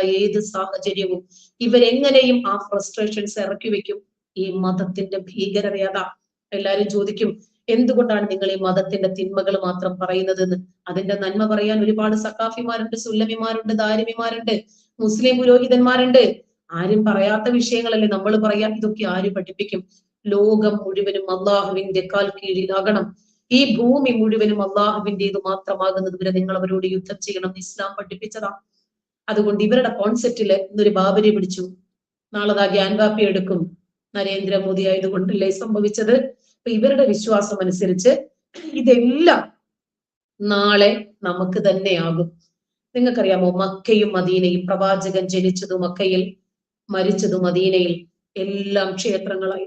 ഏത് സാഹചര്യവും ഇവരെങ്ങനെയും ആ ഫ്രസ്ട്രേഷൻസ് ഇറക്കി വെക്കും. ഈ മതത്തിന്റെ ഭീകരത അതാ എല്ലാരും ചോദിക്കും എന്തുകൊണ്ടാണ് നിങ്ങൾ ഈ മതത്തിന്റെ തിന്മകൾ മാത്രം പറയുന്നതെന്ന്? അതിന്റെ നന്മ പറയാൻ ഒരുപാട് സക്കാഫിമാരുണ്ട് സുല്ലമിമാരുണ്ട് ദാരിമിമാരുണ്ട് മുസ്ലിം പുരോഹിതന്മാരുണ്ട്. ആരും പറയാത്ത വിഷയങ്ങളല്ലേ നമ്മൾ പറയാൻ ഇതൊക്കെ ആര് പഠിപ്പിക്കും? ലോകം മുഴുവനും അള്ളാഹുവിന്റെ കാൽ കീഴിലാകണം. ഈ ഭൂമി മുഴുവനും അള്ളാഹുവിന്റെ ഇത് മാത്രമാകുന്നത് വരെ നിങ്ങൾ അവരോട് യുദ്ധം ചെയ്യണം. ഇസ്ലാം പഠിപ്പിച്ചതാ. അതുകൊണ്ട് ഇവരുടെ കോൺസെപ്റ്റിൽ ഇന്നൊരു ബാബരി പിടിച്ചു. നാളെ ദാ ഗ്യാൻവാപ്പി എടുക്കും. നരേന്ദ്രമോദി ആയതുകൊണ്ടല്ലേ സംഭവിച്ചത്? അപ്പൊ ഇവരുടെ വിശ്വാസം അനുസരിച്ച് ഇതെല്ലാം നാളെ നമുക്ക് തന്നെയാകും നിങ്ങൾക്കറിയാമോ മക്കയും മദീനയും പ്രവാചകൻ ജനിച്ചതും മക്കയിൽ മരിച്ചതും മദീനയിൽ എല്ലാം ക്ഷേത്രങ്ങളായി.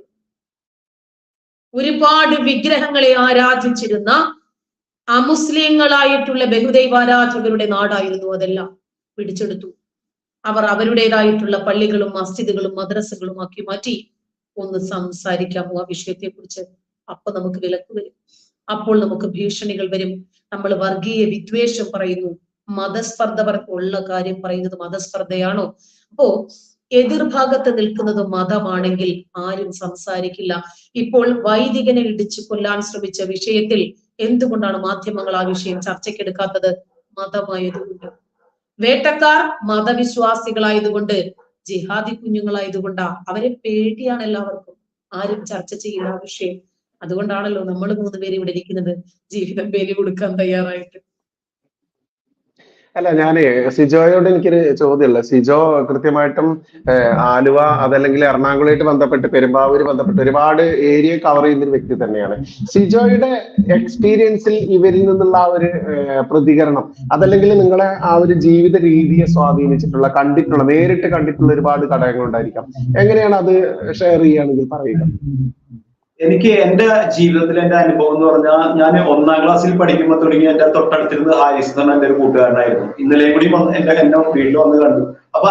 ഒരുപാട് വിഗ്രഹങ്ങളെ ആരാധിച്ചിരുന്ന അമുസ്ലിങ്ങളായിട്ടുള്ള ബഹുദൈവാരാധകരുടെ നാടായിരുന്നു അതെല്ലാം. പിടിച്ചെടുത്തു. അവർ അവരുടേതായിട്ടുള്ള പള്ളികളും മസ്ജിദുകളും മദ്രസകളും ആക്കി മാറ്റി. ഒന്ന് സംസാരിക്കാമോ ആ വിഷയത്തെ കുറിച്ച് അപ്പൊ നമുക്ക് വിലക്ക് വരും. അപ്പോൾ നമുക്ക് ഭീഷണികൾ വരും. നമ്മൾ വർഗീയ വിദ്വേഷം പറയുന്നു. മതസ്പർദ്ധ ഉള്ള കാര്യം പറയുന്നത് മതസ്പർദ്ധയാണോ? അപ്പോ എതിർഭാഗത്ത് നിൽക്കുന്നത് മതമാണെങ്കിൽ ആരും സംസാരിക്കില്ല. ഇപ്പോൾ വൈദികനെ ഇടിച്ചു കൊല്ലാൻ ശ്രമിച്ച വിഷയത്തിൽ എന്തുകൊണ്ടാണ് മാധ്യമങ്ങൾ ആ വിഷയം ചർച്ചയ്ക്കെടുക്കാത്തത്? മതമായതുകൊണ്ട്. വേട്ടക്കാർ മതവിശ്വാസികളായതുകൊണ്ട് ജിഹാദി കുഞ്ഞുങ്ങളായതുകൊണ്ടാ അവരെ പേടിയാണ് എല്ലാവർക്കും. ആരും ചർച്ച ചെയ്യുന്ന വിഷയം. അതുകൊണ്ടാണല്ലോ നമ്മൾ മൂന്ന് പേര് ഇവിടെ ഇരിക്കുന്നത്. ജീവിതം ബലി കൊടുക്കാൻ തയ്യാറായിട്ട്. അല്ല ഞാൻ സിജോയോട് എനിക്കൊരു ചോദ്യമുള്ള. സിജോ കൃത്യമായിട്ടും ആലുവ അതല്ലെങ്കിൽ എറണാകുളമായിട്ട് ബന്ധപ്പെട്ട് പെരുമ്പാവൂര് ബന്ധപ്പെട്ട് ഒരുപാട് ഏരിയ കവർ ചെയ്യുന്ന ഒരു വ്യക്തി തന്നെയാണ്. സിജോയുടെ എക്സ്പീരിയൻസിൽ ഇവരിൽ നിന്നുള്ള ആ ഒരു പ്രതികരണം അതല്ലെങ്കിൽ നിങ്ങളെ ആ ഒരു ജീവിത രീതിയെ സ്വാധീനിച്ചിട്ടുള്ള കണ്ടിട്ടുള്ള നേരിട്ട് കണ്ടിട്ടുള്ള ഒരുപാട് ഘടകങ്ങൾ ഉണ്ടായിരിക്കാം. എങ്ങനെയാണ് അത് ഷെയർ ചെയ്യുകയാണെങ്കിൽ പറയുക? എനിക്ക് എന്റെ ജീവിതത്തിൽ എന്റെ അനുഭവം എന്ന് പറഞ്ഞാൽ ഞാൻ ഒന്നാം ക്ലാസ്സിൽ പഠിക്കുമ്പോൾ തുടങ്ങി എന്റെ തൊട്ടടുത്തിരുന്ന് ഹാരിസ് എന്ന് പറഞ്ഞ എന്റെ ഒരു കൂട്ടുകാരനായിരുന്നു. ഇന്നലെയും കൂടി എന്റെ എന്റെ വീട്ടിൽ വന്ന് കണ്ടു. അപ്പൊ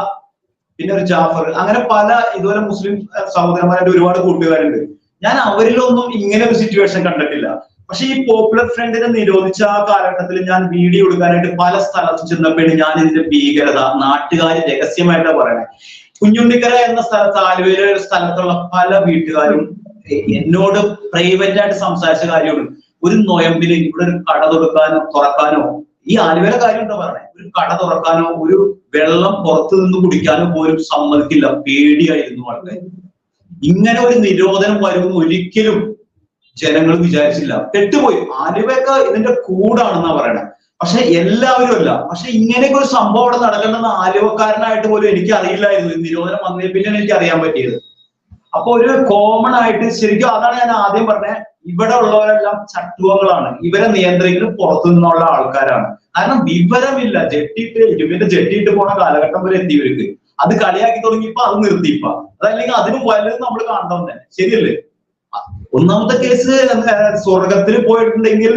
പിന്നെ ഒരു ജാഫർ അങ്ങനെ പല ഇതുപോലെ മുസ്ലിം സഹോദരന്മാരുടെ ഒരുപാട് കൂട്ടുകാരുണ്ട്. ഞാൻ അവരിലൊന്നും ഇങ്ങനെ ഒരു സിറ്റുവേഷൻ കണ്ടിട്ടില്ല. പക്ഷെ ഈ പോപ്പുലർ ഫ്രണ്ടിനെ നിരോധിച്ച ആ കാലഘട്ടത്തിൽ ഞാൻ വീഡിയോ എടുക്കാനായിട്ട് പല സ്ഥലത്ത് ചെന്നപ്പോഴാണ് ഞാൻ ഇതിന്റെ ഭീകരത നാട്ടുകാർ രഹസ്യമായിട്ടാണ് പറയണേ. കുഞ്ഞുണ്ണിക്കര എന്ന സ്ഥലത്ത് ആലുവയിലെ ഒരു സ്ഥലത്തുള്ള പല വീട്ടുകാരും എന്നോട് പ്രൈവറ്റ് ആയിട്ട് സംസാരിച്ച കാര്യമാണ്. ഒരു നൊയമ്പിൽ ഇവിടെ ഒരു കട തുറക്കാനോ തുറക്കാനോ ഈ ആലുവേല കാര്യം ഉണ്ടോ പറയണേ? ഒരു കട തുറക്കാനോ ഒരു വെള്ളം പുറത്തു നിന്ന് കുടിക്കാനോ പോലും സമ്മതിക്കില്ല. പേടിയായിരുന്നു ആൾക്കാർ ഇങ്ങനെ ഒരു നിരോധനം വരുമെന്ന് ഒരിക്കലും ജനങ്ങൾ വിചാരിച്ചില്ല. പെട്ടുപോയി. ആലുവയൊക്കെ ഇതിന്റെ കൂടാണെന്നാ പറയണേ. പക്ഷെ എല്ലാവരും അല്ല. പക്ഷെ ഇങ്ങനെയൊക്കെ ഒരു സംഭവം അവിടെ നടക്കണമെന്ന് ആലുവക്കാരനായിട്ട് പോലും എനിക്ക് അറിയില്ലായിരുന്നു നിരോധനം വന്നതിൽ പിന്നെ എനിക്ക് അറിയാൻ പറ്റിയത്. അപ്പൊ ഒരു കോമൺ ആയിട്ട് ശരിക്കും അതാണ് ഞാൻ ആദ്യം പറഞ്ഞത് ഇവിടെ ഉള്ളവരെല്ലാം ചട്ടുവങ്ങളാണ്. ഇവരെ നിയന്ത്രിക്കുന്നത് പുറത്തു നിന്നുള്ള ആൾക്കാരാണ്. കാരണം വിവരമില്ല. ജെട്ടിട്ട് ഇരുമ്പിന്റെ ജെട്ടിയിട്ട് പോണ കാലഘട്ടം വരെ എത്തി അത് കളിയാക്കി തുടങ്ങിയപ്പോ അത് നിർത്തിയിപ്പ അതല്ലെങ്കിൽ അതിന് വലുത് നമ്മൾ കാണണം തന്നെ ശരിയല്ലേ? ഒന്നാമത്തെ കേസ് സ്വർഗത്തിൽ പോയിട്ടുണ്ടെങ്കിൽ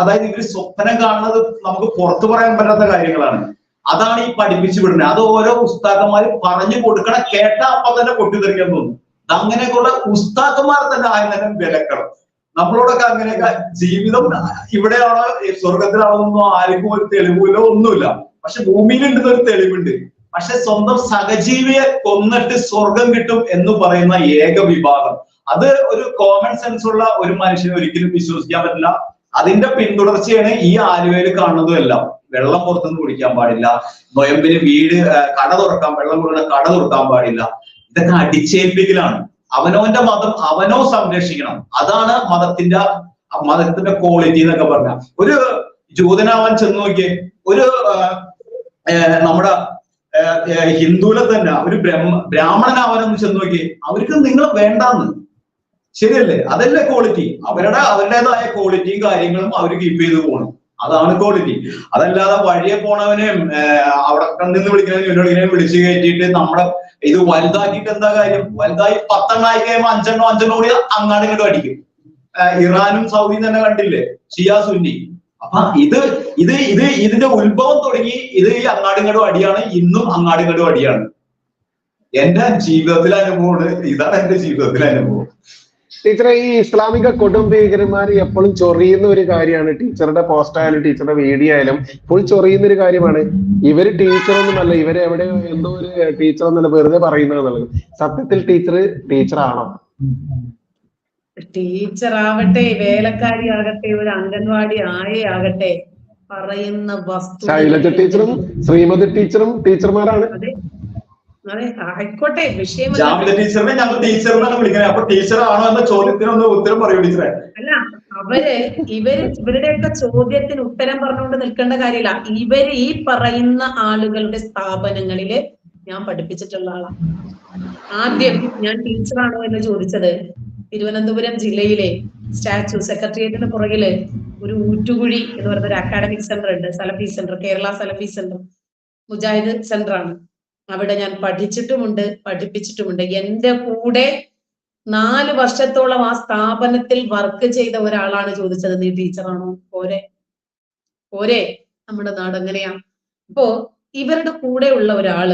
അതായത് ഇവർ സ്വപ്നം കാണുന്നത് നമുക്ക് പുറത്തു പറയാൻ പറ്റാത്ത കാര്യങ്ങളാണ്. അതാണ് ഈ പഠിപ്പിച്ചു വിടുന്നത് അത് ഓരോ ഉസ്താക്കന്മാര് പറഞ്ഞു കൊടുക്കണ കേട്ട അപ്പൊ തന്നെ പൊട്ടിത്തെറിക്കാൻ തോന്നും. അങ്ങനെയൊക്കെയുള്ള ഉസ്താക്കന്മാർ തന്നെ ആദ്യം തന്നെ വിലക്കണം. നമ്മളോടൊക്കെ അങ്ങനെയൊക്കെ ജീവിതം ഇവിടെയാണോ സ്വർഗത്തിലാണോന്നോ ആർക്കും ഒരു തെളിവില്ല ഒന്നുമില്ല. പക്ഷെ ഭൂമിയിലുണ്ടെന്ന് ഒരു തെളിവുണ്ട്. പക്ഷെ സ്വന്തം സഹജീവിയെ കൊന്നിട്ട് സ്വർഗം കിട്ടും എന്ന് പറയുന്ന ഏക വിഭാഗം. അത് ഒരു കോമൺ സെൻസ് ഉള്ള ഒരു മനുഷ്യനെ ഒരിക്കലും വിശ്വസിക്കാൻ പറ്റില്ല. അതിന്റെ പിന്തുടർച്ചയാണ് ഈ ആലുവയിൽ കാണുന്നതും എല്ലാം വെള്ളം പുറത്തുനിന്ന് കുടിക്കാൻ പാടില്ല. നൊയമ്പിന് വീട് കട തുറക്കാൻ വെള്ളം കൊടുക്കുന്ന കട തുറക്കാൻ പാടില്ല. ഇതൊക്കെ അടിച്ചേൽപ്പിക്കലാണ്. അവനവന്റെ മതം അവനോ സംരക്ഷിക്കണം. അതാണ് മതത്തിന്റെ മതത്തിന്റെ ക്വാളിറ്റി എന്നൊക്കെ പറഞ്ഞ ഒരു ജൂതനാവാൻ ചെന്ന് നോക്കിയേ. ഒരു നമ്മുടെ ഹിന്ദുവിലെ തന്നെ ഒരു ബ്രഹ്മ ബ്രാഹ്മണനാവാനൊന്ന് ചെന്ന് നോക്കിയേ. അവർക്ക് നിങ്ങൾ വേണ്ടാന്ന്. ശരിയല്ലേ? അതല്ലേ ക്വാളിറ്റി അവരുടെ അവരുടേതായ ക്വാളിറ്റിയും കാര്യങ്ങളും അവർ കീപ്പ് ചെയ്ത് പോകണം അതാണ് ക്വാളിറ്റി അതല്ലാതെ വഴിയെ പോണവനെ അവിടെ കണ്ടിന്ന് വിളിക്കുന്നവനെ ഇവിടെ വിളിക്കുന്നവനെ വിളിച്ചു കയറ്റിയിട്ട് നമ്മുടെ ഇത് വലുതാക്കിയിട്ട് എന്താ കാര്യം? വലുതായി പത്തെണ്ണം ആയി കഴിയുമ്പോൾ അഞ്ചെണ്ണം അഞ്ചെണ്ണം കൂടി അങ്ങാട് ഇങ്ങോട്ട് അടിക്കും. ഇറാനും സൗദിയും തന്നെ കണ്ടില്ലേ? ഷിയാ സുന്നി. അപ്പൊ ഇത് ഇത് ഇത് ഇതിന്റെ ഉത്ഭവം തുടങ്ങി ഇത് ഈ അങ്ങാടിങ്ങടും അടിയാണ്. ഇന്നും അങ്ങാടിങ്ങടും അടിയാണ്. എന്റെ ജീവിതത്തിലെ അനുഭവമാണ്. ഇതാണ് എന്റെ ജീവിതത്തിലെ അനുഭവം. ടീച്ചറെ ഈ ഇസ്ലാമിക കൊടും ഭീകരന്മാർ എപ്പോഴും ചൊറിയുന്ന ഒരു കാര്യമാണ്. ടീച്ചറുടെ പോസ്റ്റ് ആയാലും ടീച്ചറുടെ വീഡിയോ ആയാലും ഫുൾ ചൊറിയുന്ന ഒരു കാര്യമാണ്. ഇവർ ടീച്ചറൊന്നുമല്ല ഇവർ എവിടെ എന്തോ ഒരു ടീച്ചർ എന്നല്ല വെറുതെ പറയുന്നത് സത്യത്തിൽ ടീച്ചർ ടീച്ചറാണോ? ടീച്ചർ ആവട്ടെ വേലക്കാരി ആകട്ടെ ഒരു അംഗൻവാടി ആയി ആകട്ടെ പറയുന്ന വസ്തു ശൈലജ ടീച്ചറും ശ്രീമതി ടീച്ചറും ടീച്ചർമാരാണ്. ആയിക്കോട്ടെ. വിഷയം ജാമിത ടീച്ചറിനെ ഞങ്ങൾ ടീച്ചർ എന്നാണ് വിളിക്കുന്നത്. അപ്പൊ ടീച്ചർ ആണോ എന്ന ചോദ്യത്തിനൊന്ന് ഉത്തരം പറയൂ ടീച്ചറെ. അല്ല അവർ ഇവർ ഇവരുടെയൊക്കെ ചോദ്യത്തിന് ഉത്തരം പറഞ്ഞുകൊണ്ട് നിൽക്കേണ്ട കാര്യമില്ല. ഇവർ ഈ പറയുന്ന ആളുകളുടെ സ്ഥാപനങ്ങളിൽ ഞാൻ പഠിപ്പിച്ചിട്ടുള്ള ആളാണ് ആദ്യം ഞാൻ ടീച്ചറാണോ എന്ന് ചോദിച്ചത് തിരുവനന്തപുരം ജില്ലയിലെ സ്റ്റാച്യു സെക്രട്ടേറിയറ്റിന് പുറകിൽ ഒരു ഊറ്റുകുഴി എന്ന് പറയുന്ന ഒരു അക്കാഡമിക് സെന്റർ ഉണ്ട് Salafi centre Kerala Salafi centre Mujahid centre ആണ് അവിടെ ഞാൻ പഠിച്ചിട്ടുമുണ്ട് പഠിപ്പിച്ചിട്ടുമുണ്ട്. എന്റെ കൂടെ നാല് വർഷത്തോളം ആ സ്ഥാപനത്തിൽ വർക്ക് ചെയ്ത ഒരാളാണ് ചോദിച്ചത്. നീ ടീച്ചറാണോ? പോരെ. പോരെ. നമ്മുടെ നാട് എങ്ങനെയാ അപ്പോ ഇവരുടെ കൂടെ ഉള്ള ഒരാൾ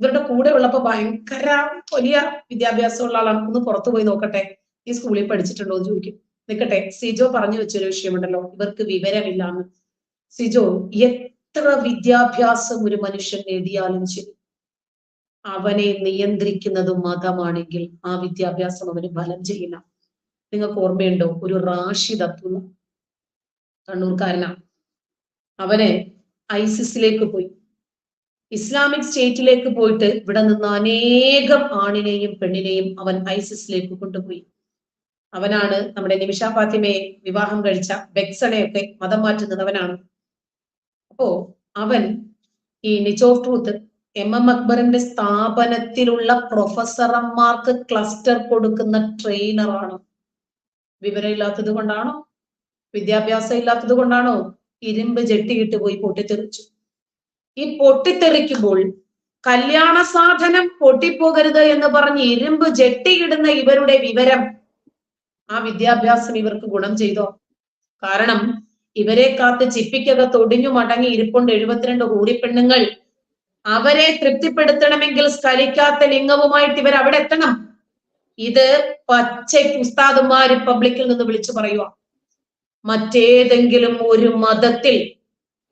ഇവരുടെ കൂടെ ഉള്ളപ്പോ ഭയങ്കര വലിയ വിദ്യാഭ്യാസമുള്ള ആളാണ്. ഒന്ന് പുറത്തു പോയി നോക്കട്ടെ. ഈ സ്കൂളിൽ പഠിച്ചിട്ടുണ്ടോ എന്ന് ചോദിക്കും. നിൽക്കട്ടെ. സിജോ പറഞ്ഞു വെച്ചൊരു വിഷയമുണ്ടല്ലോ. ഇവർക്ക് വിവരമില്ലാന്ന്. സിജോ എത്ര വിദ്യാഭ്യാസം ഒരു മനുഷ്യൻ നേടിയാലും ശരി. അവനെ നിയന്ത്രിക്കുന്നത് മതമാണെങ്കിൽ ആ വിദ്യാഭ്യാസം അവന് ഫലം ചെയ്യില്ല. നിങ്ങൾക്ക് ഓർമ്മയുണ്ടോ? ഒരു റാഷി തത്വം കണ്ണൂർക്കാരന അവനെ ഐസിസിലേക്ക് പോയി. ഇസ്ലാമിക് സ്റ്റേറ്റിലേക്ക് പോയിട്ട് ഇവിടെ നിന്ന് അനേകം ആണിനെയും പെണ്ണിനെയും അവൻ ഐസിസിലേക്ക് കൊണ്ടുപോയി. അവനാണ് നമ്മുടെ നിമിഷ ഫാത്തിമയെ വിവാഹം കഴിച്ച ബെക്സണയൊക്കെ മതം മാറ്റുന്നത് അവനാണ് അപ്പോ അവൻ ഈ niche of truth M M അക്ബറിന്റെ സ്ഥാപനത്തിലുള്ള പ്രൊഫസർമാർക്ക് ക്ലസ്റ്റർ കൊടുക്കുന്ന ട്രെയിനറാണ് വിവരമില്ലാത്തത് കൊണ്ടാണോ? വിദ്യാഭ്യാസം ഇല്ലാത്തത് കൊണ്ടാണോ? ഇരുമ്പ് ജെട്ടിയിട്ട് പോയി പൊട്ടിത്തെറിച്ചു. ഈ പൊട്ടിത്തെറിക്കുമ്പോൾ കല്യാണ സാധനം പൊട്ടിപ്പോകരുത് എന്ന് പറഞ്ഞ് ഇരുമ്പ് ജെട്ടിയിടുന്ന ഇവരുടെ വിവരം ആ വിദ്യാഭ്യാസം ഇവർക്ക് ഗുണം ചെയ്തോ? കാരണം ഇവരെ കാത്ത് ചിപ്പിക്കകത്ത് ഒടിഞ്ഞു മടങ്ങി ഇരിപ്പുണ്ട് എഴുപത്തിരണ്ട് കൂടിപ്പെണ്ണുങ്ങൾ അവരെ തൃപ്തിപ്പെടുത്തണമെങ്കിൽ സ്കലിക്കാത്ത ലിംഗവുമായിട്ട് ഇവർ അവിടെ എത്തണം. ഇത് പച്ച ഉസ്താദുമാർ പബ്ലിക്കിൽ നിന്ന് വിളിച്ചു പറയുക മറ്റേതെങ്കിലും ഒരു മതത്തിൽ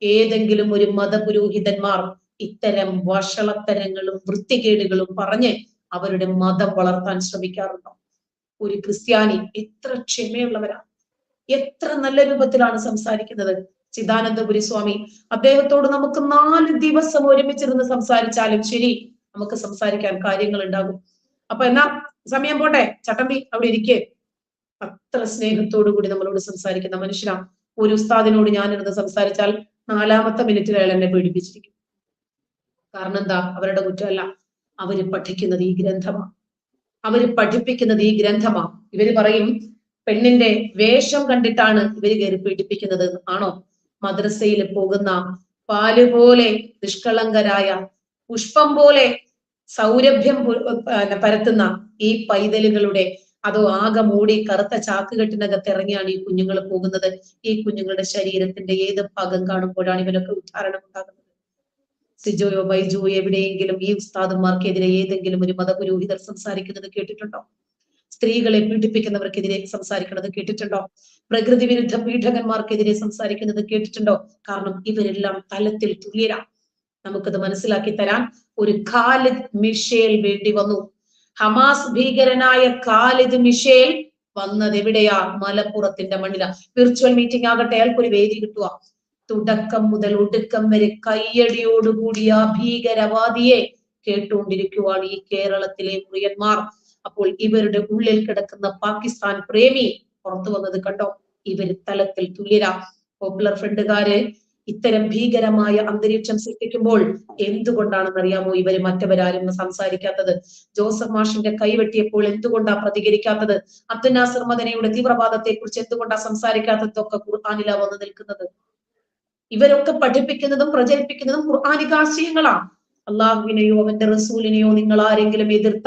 ഏതെങ്കിലും ഒരു മതപുരോഹിതന്മാർ ഇത്തരം വഷളത്തരങ്ങളും വൃത്തികേടുകളും പറഞ്ഞ് അവരുടെ മതം വളർത്താൻ ശ്രമിക്കാറുണ്ടോ? ഒരു ക്രിസ്ത്യാനി എത്ര ക്ഷമയുള്ളവരാ. എത്ര നല്ല രൂപത്തിലാണ് സംസാരിക്കുന്നത്. ചിദാനന്ദപുരി സ്വാമി. അദ്ദേഹത്തോട് നമുക്ക് നാല് ദിവസം ഒരുമിച്ചിരുന്ന് സംസാരിച്ചാലും ശരി നമുക്ക് സംസാരിക്കാൻ കാര്യങ്ങൾ ഉണ്ടാകും അപ്പൊ എന്നാ സമയം പോട്ടെ. ചട്ടമ്പി അവിടെ ഇരിക്കേ. അത്ര സ്നേഹത്തോടു കൂടി നമ്മളോട് സംസാരിക്കുന്ന മനുഷ്യനാ. ഒരു ഉസ്താദിനോട് ഞാനിരുന്ന് സംസാരിച്ചാൽ നാലാമത്തെ മിനിറ്റിൽ അയാൾ എന്നെ പേടിപ്പിച്ചിരിക്കും. കാരണം എന്താ? അവരുടെ കുറ്റമല്ല. അവർ പഠിക്കുന്നത് ഈ ഗ്രന്ഥമാണ് അവർ പഠിപ്പിക്കുന്നത് ഈ ഗ്രന്ഥമാണ് ഇവർ പറയും പെണ്ണിന്റെ വേഷം കണ്ടിട്ടാണ് ഇവർ കയറി പീഡിപ്പിക്കുന്നത് ആണോ? മദ്രസയിൽ പോകുന്ന പാൽ പോലെ നിഷ്കളങ്കരായ പുഷ്പം പോലെ സൗരഭ്യം പരത്തുന്ന ഈ പൈതലുകളുടെ അതോ ആകെ മൂടി കറുത്ത ചാക്കുകെട്ടിനകത്ത് ഇറങ്ങിയാണ് ഈ കുഞ്ഞുങ്ങൾ പോകുന്നത്. ഈ കുഞ്ഞുങ്ങളുടെ ശരീരത്തിന്റെ ഏത് ഭാഗം കാണുമ്പോഴാണ് ഇവനൊക്കെ ഉദ്ധാരണം ഉണ്ടാകുന്നത്? സിജോയോ ബൈജോയോ എവിടെയെങ്കിലും ഈ ഉസ്താദന്മാർക്കെതിരെ ഏതെങ്കിലും ഒരു മതപുരോഹിതർ സംസാരിക്കുന്നത് കേട്ടിട്ടുണ്ടോ? സ്ത്രീകളെ പീഡിപ്പിക്കുന്നവർക്കെതിരെ സംസാരിക്കുന്നത് കേട്ടിട്ടുണ്ടോ? പ്രകൃതി വിരുദ്ധ പീഠകന്മാർക്കെതിരെ സംസാരിക്കുന്നത് കേട്ടിട്ടുണ്ടോ? കാരണം ഇവരെല്ലാം തലത്തിൽ തുല്യരാ നമുക്കത് മനസ്സിലാക്കി തരാൻ ഒരു ഖാലിദ് മിഷേൽ വേണ്ടി വന്നു. ഹമാസ് ഭീകരനായ ഖാലിദ് മിഷേൽ വന്നത് എവിടെയാ? മലപ്പുറത്തിന്റെ മണ്ണിലാ. വിർച്വൽ മീറ്റിംഗ് ആകട്ടെ അയാൾക്ക് ഒരു വേദി കിട്ടുക. തുടക്കം മുതൽ ഒടുക്കം വരെ കയ്യടിയോടുകൂടിയ ഭീകരവാദിയെ കേട്ടുകൊണ്ടിരിക്കുവാണ് ഈ കേരളത്തിലെ മുറിയന്മാർ. അപ്പോൾ ഇവരുടെ ഉള്ളിൽ കിടക്കുന്ന പാകിസ്ഥാൻ പ്രേമി പുറത്തു വന്നത് കണ്ടോ? ഇവർ തലത്തിൽ തുല്യരാ. പോപ്പുലർ ഫ്രണ്ടുകാര് ഇത്തരം ഭീകരമായ അന്തരീക്ഷം സൃഷ്ടിക്കുമ്പോൾ എന്തുകൊണ്ടാണെന്ന് അറിയാമോ ഇവർ മറ്റവരാരും സംസാരിക്കാത്തത്? ജോസഫ് മാഷിന്റെ കൈവെട്ടിയപ്പോൾ എന്തുകൊണ്ടാ പ്രതികരിക്കാത്തത്? അബ്ദുൽ നാസർ മദനയുടെ തീവ്രവാദത്തെ കുറിച്ച് എന്തുകൊണ്ടാ സംസാരിക്കാത്തതൊക്കെ ഖുർആാനില വന്ന് നിൽക്കുന്നത്? ഇവരൊക്കെ പഠിപ്പിക്കുന്നതും പ്രചരിപ്പിക്കുന്നതും ഖുർആാനിക ആശയങ്ങളാണ് അള്ളാഹുവിനെയോ അവന്റെ റസൂലിനെയോ നിങ്ങൾ ആരെങ്കിലും എതിർത്താൽ